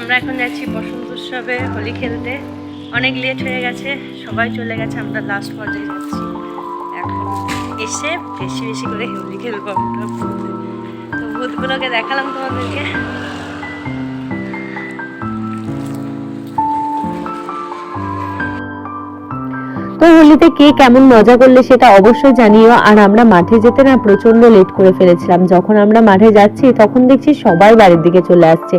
আমরা এখন যাচ্ছি বসন্ত উৎসবে, হোলি খেলতে। অনেক লেট হয়ে গেছে, সবাই চলে গেছে, আমরা লাস্ট পর্যায়ে যাচ্ছি। এখন এসে বেশি বেশি করে হোলি খেলব তো ভূতগুলোকে দেখালাম তোমাদেরকে। তো হোলিতে কে কেমন মজা করলে সেটা অবশ্যই জানিও। আর আমরা মাঠে যেতে না প্রচণ্ড লেট করে ফেলেছিলাম। যখন আমরা মাঠে যাচ্ছি, তখন দেখছি সবাই বাড়ির দিকে চলে আসছে।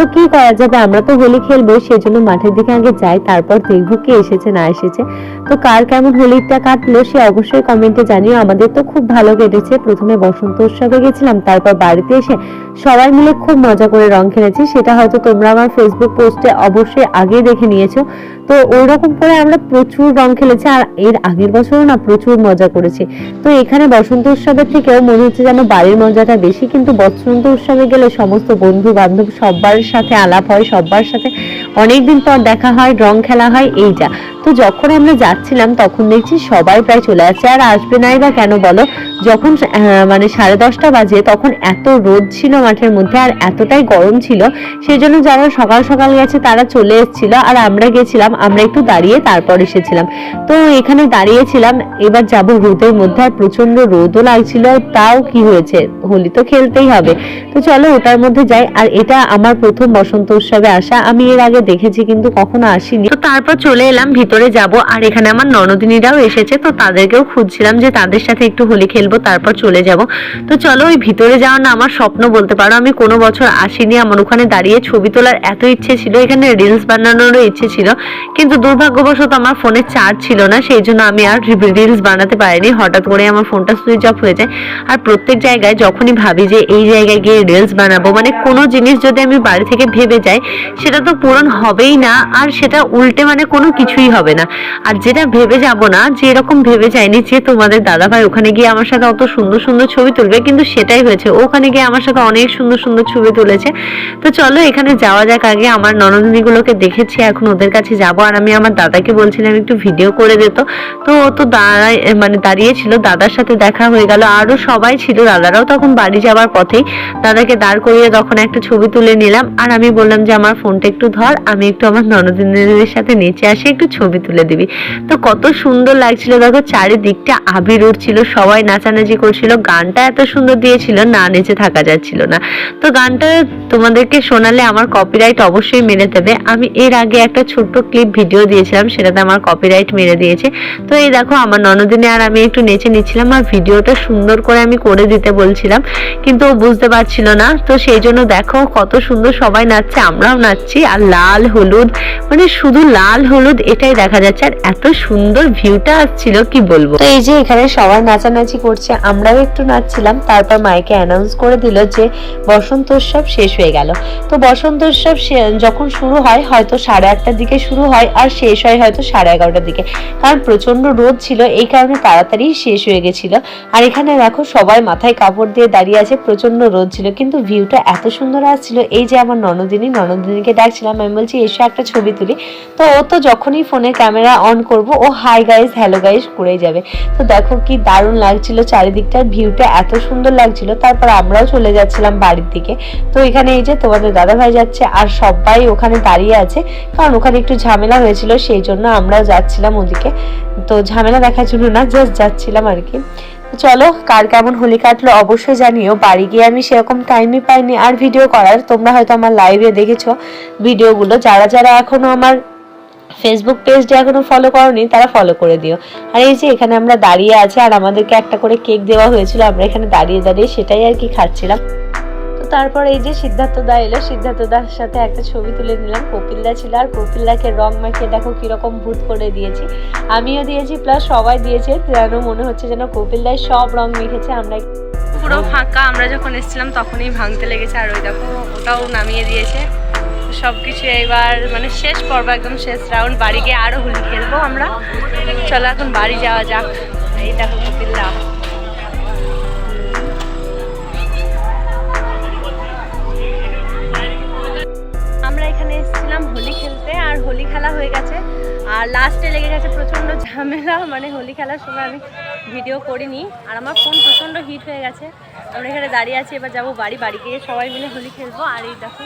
তো কি করা যাবে? আমরা তো হোলি খেলব সেই জন্য মাঠের দিকে আগে যাই, তারপর দেখব কে এসেছে, না এসেছে। তো কার কেমন হোলিটা কাটলো, সে অবশ্যই কমেন্টে জানিও। আমাদের তো খুব ভালো কেটেছে। প্রথমে বসন্ত উৎসবে গেছিলাম, তারপর বাড়িতে এসে সবাই মিলে খুব মজা করে রং খেলেছি। সেটা হয়তো তোমরা আমার ফেসবুক পোস্টে অবশ্যই আগে দেখে নিয়েছো। তো ওই রকম করে আমরা প্রচুর রং খেলেছি আর এর আগের বছরও না প্রচুর মজা করেছি। তো এখানে বসন্ত উৎসবের থেকেও মনে হচ্ছে যেন বাড়ির মজাটা বেশি, কিন্তু বসন্ত উৎসবে গেলে সমস্ত বন্ধু বান্ধব সবার সাথে আলাপ হয় সবার সাথে অনেকদিন পর দেখা হয়, রং খেলা হয় এই যা তো যখন আমরা যাচ্ছিলাম তখন দেখছি সবাই প্রায় চলে আসছে। আর আসবে নাই বা কেন বলো, যখন মানে সাড়ে দশটা বাজে, তখন এত রোদ ছিল মাঠের মধ্যে আর এতটাই গরম ছিল সেই জন্য যারা সকাল সকাল গেছে তারা চলে এসেছিল আর আমরা গেছিলাম, আমরা একটু দাঁড়িয়ে তারপর এসেছিলাম। তো এখানে দাঁড়িয়েছিলাম, এবার যাব রোদের মধ্যে আর প্রচণ্ড রোদও লাগছিল তাও কি হয়েছে? হোলি তো খেলতেই হবে। তো চলো ওটার মধ্যে যাই, আর এটা আমার প্রথম বসন্ত উৎসবে আসা, আমি এর আগে দেখেছি কিন্তু কখনো আসিনি। তো তারপর চলে এলাম, ভিতরে যাব, আর এখানে আমার ননদিনীরাও এসেছে, তো তাদেরকেও খুঁজছিলাম যে তাদের সাথে একটু হোলি খেলব, তারপর চলে যাব। তো চলো ওই ভিতরে যাওয়া না আমার স্বপ্ন বলতে পারো। আমি কোনো বছর আসিনি, আমার ওখানে দাঁড়িয়ে ছবি তোলার এত ইচ্ছে ছিল, এখানে রিলস বানানোরও ইচ্ছে ছিল। কিন্তু দুর্ভাগ্যবশত আমার ফোনে চার্জ ছিল না, সেই জন্য আমি আর রিলস বানাতে পারিনি। হঠাৎ করে আমার ফোনটা সুইচ অফ হয়ে যায়। আর প্রত্যেক জায়গায় যখনই ভাবি যে এই জায়গায় গিয়ে রিলস বানাবো মানে কোনো জিনিস যদি আমি বাড়ি থেকে ভেবে যাই, সেটা তো পূরণ হবেই না। আর সেটা উল্টে মানে কোনো কিছুই হবে না। আর যেটা ভেবে যাব না যে এরকম ভেবে যায়নি যে তোমাদের দাদা ভাই ওখানে গিয়ে আমার সাথে অত সুন্দর সুন্দর ছবি তুলবে, কিন্তু সেটাই হয়েছে। ওখানে গিয়ে আমার সাথে অনেক সুন্দর সুন্দর ছবি তুলেছে। তো চলো এখানে যাওয়া যাক আগে। আমার ননদিনীগুলোকে দেখেছি, এখন ওদের কাছে যাব। আর আমি আমার দাদাকে বলছিলাম, একটু ভিডিও করে দিত তো। ও তো দাঁড়ায় মানে দাঁড়িয়ে ছিল দাদার সাথে দেখা হয়ে গেল। আরও সবাই ছিল, দাদারাও তখন বাড়ি যাওয়ার পথেই। দাদাকে দাঁড় করিয়ে তখন একটা ছবি তুলে নিলাম। আর আমি বললাম যে, আমার ফোনটা একটু ধর, আমি একটু আমার ননদিনীদের সাথে নিচে আসি, একটু ছবি তুলে দিবি। তো কত সুন্দর লাগছিল, দেখো চারিদিকটা আবির উঠছিল সবাই নাচানাচি করছিল, গানটা এত সুন্দর দিয়েছিল, না নেচে থাকা যাচ্ছিল না। তো গানটা তোমাদেরকে শোনালে আমার কপিরাইট অবশ্যই মেরে দেবে আমি এর আগে একটা ছোট্ট ক্লিপ ভিডিও দিয়েছিলাম, সেটাতে আমার কপিরাইট মেরে দিয়েছে। তো এই দেখো, আমার ননদিনে আর আমি একটু নেচে নিচ্ছিলাম আর ভিডিওটা সুন্দর করে আমি করে দিতে বলছিলাম, কিন্তু ও বুঝতে পারছিল না। তো সেই জন্য দেখো, কত সুন্দর সবাই নাচছে, আমরাও নাচছি, আর লাল হলুদ মানে শুধু লাল হলুদ এটাই দেখা যাচ্ছে, আর এত সুন্দর ভিউটা আসছিল, কি বলব? তো এই যে এখানে সবাই নাচানাচি করছে, আমরাও একটু নাচছিলাম, তারপর মাইকে অ্যানাউন্স করে দিল যে বসন্ত উৎসব শেষ হয়ে গেল। তো বসন্ত উৎসব যখন শুরু হয়, হয়তো সাড়ে আটটার দিকে শুরু হয় আর শেষ হয় হয়তো সাড়ে এগারোটার দিকে। কারণ প্রচণ্ড রোদ ছিল, এই কারণে তাড়াতাড়ি শেষ হয়ে গেছিল। আর এখানে দেখো সবাই মাথায় কাপড় দিয়ে দাঁড়িয়ে আছে প্রচণ্ড রোদ ছিল, কিন্তু ভিউটা এত সুন্দর আসছিল। এই যে আমার ননদিনী, ননদিনীকে ডাকছিলাম, আমি বলছি, এসো একটা ছবি তুলি। তো ও তো যখনই ফোনে ক্যামেরা অন করব, ও, হাই গাইস, হ্যালো গাইজ করেই যাবে। তো দেখো কি দারুণ লাগছিল চারিদিকটার ভিউটা, এত সুন্দর লাগছিল। তারপর আমরাও চলে যাচ্ছিলাম বাড়ির দিকে। তো এখানে এই যে তোমাদের দাদা ভাই যাচ্ছে আর সবাই ওখানে দাঁড়িয়ে আছে। কারণ ওখানে একটু ঝামেলা হয়েছিল, সেই জন্য আমরাও যাচ্ছিলাম ওদিকে। তো ঝামেলা দেখার জন্য না জাস্ট যাচ্ছিলাম আর কি। চলো, কার কেমন হোলি কাটলো অবশ্যই জানিও। বাড়ি গিয়ে আমি সেরকম টাইমই পাইনি। আর ভিডিও করার, তোমরা হয়তো আমার লাইভে দেখেছ ভিডিওগুলো যারা যারা এখনও আমার ফেসবুক পেজটা এখনও ফলো করনি, তারা ফলো করে দিও। আর এই যে এখানে আমরা দাঁড়িয়ে আছি, আর আমাদেরকে একটা করে কেক দেওয়া হয়েছিল, আমরা এখানে দাঁড়িয়ে দাঁড়িয়ে সেটাই আর কি খাচ্ছিলাম। তারপর এই যে সিদ্ধার্থ দা এলো, সিদ্ধার্থ দার সাথে একটা ছবি তুলে নিলাম। কপিলদা ছিল আর কপিলদাকে রং মাখিয়ে দেখো কীরকম ভূত করে দিয়েছি। আমিও দিয়েছি প্লাস সবাই দিয়েছে। যেন মনে হচ্ছে যেন কপিলদাই সব রং মেখেছে আমরা পুরো ফাঁকা, আমরা যখন এসেছিলাম তখনই ভাঙতে লেগেছে। আর ওই দেখো, ওটাও নামিয়ে দিয়েছে। সব কিছু এবার মানে শেষ পর্ব, একদম শেষ রাউন্ড বাড়ি গিয়ে আরও হোলি খেলব আমরা। চলো এখন বাড়ি যাওয়া যাক। এই দেখো কপিল্লা হোলি খেলা হয়ে গেছে। আর লাস্টে লেগে গেছে প্রচণ্ড ঝামেলা মানে হোলি খেলার সময় আমি ভিডিও করিনি। আর আমার ফোন প্রচণ্ড হিট হয়ে গেছে। আমরা এখানে দাঁড়িয়ে আছি এবার যাব বাড়ি। বাড়ি গিয়ে সবাই মিলে হোলি খেলব। আর এই দেখো।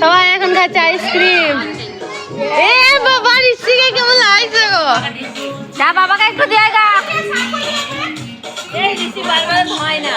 সবাই এখন খাচ্ছে আইসক্রিম। এ বাবা, ঋষিকে কেমন লাগছে গো? যা বাবাকে একটু দিয়ে গা। এই ঋষি বারবার হয় না।